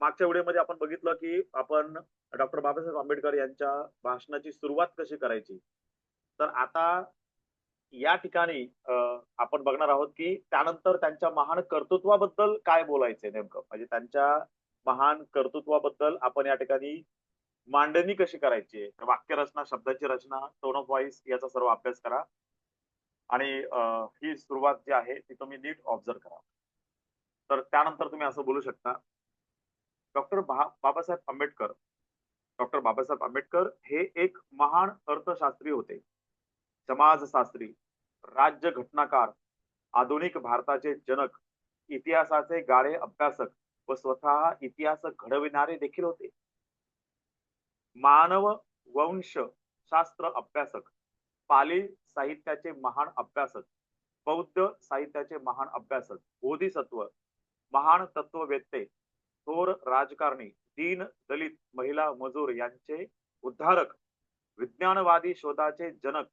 मागच्या व्हिडिओमध्ये आपण बघितलं की आपण डॉक्टर बाबासाहेब आंबेडकर यांच्या भाषणाची सुरुवात कशी करायची? तर आता या ठिकाणी आपण बघणार आहोत की त्यानंतर त्यांच्या महान कर्तृत्वाबद्दल काय बोलायचंय नेमकं? म्हणजे त्यांच्या महान कर्तृत्वाबद्दल आपण या ठिकाणी मांडणी कशी करायची? वाक्यरचना शब्दाची रचना टोन ऑफ व्हॉइस याचा सर्व अभ्यास करा. आणि ही सुरुवात जी आहे ती तुम्ही नीट ऑब्झर्व करा. तर त्यानंतर तुम्ही असं बोलू शकता डॉक्टर बाबासाहेब आंबेडकर. डॉक्टर बाबासाहेब आंबेडकर हे एक महान अर्थशास्त्री होते. समाजशास्त्री राज्य घटनाकार आधुनिक भारताचे जनक इतिहासाचे गाळे अभ्यासक व स्वतः इतिहास घडविणारे देखील होते. मानव वंश शास्त्र अभ्यासक पाली साहित्याचे महान अभ्यासक बौद्ध साहित्याचे महान अभ्यासक बोधिसत्व महान तत्ववेत्ते राजकारणी दीन दलित महिला मजूर यांचे उद्धारक विज्ञानवादी शोधाचे जनक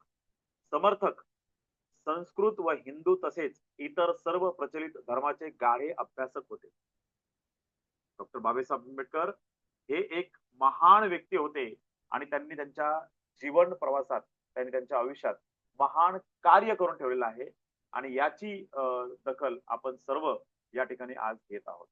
समर्थक संस्कृत व हिंदू तसेच इतर सर्व प्रचलित धर्माचे गाढे अभ्यासक होते. डॉक्टर बाबासाहेब आंबेडकर हे एक महान व्यक्ती होते आणि त्यांनी त्यांच्या जीवन प्रवासात त्यांनी त्यांच्या आयुष्यात महान कार्य करून ठेवलेलं आहे आणि याची अं, दखल आपण सर्व या ठिकाणी आज घेत आहोत.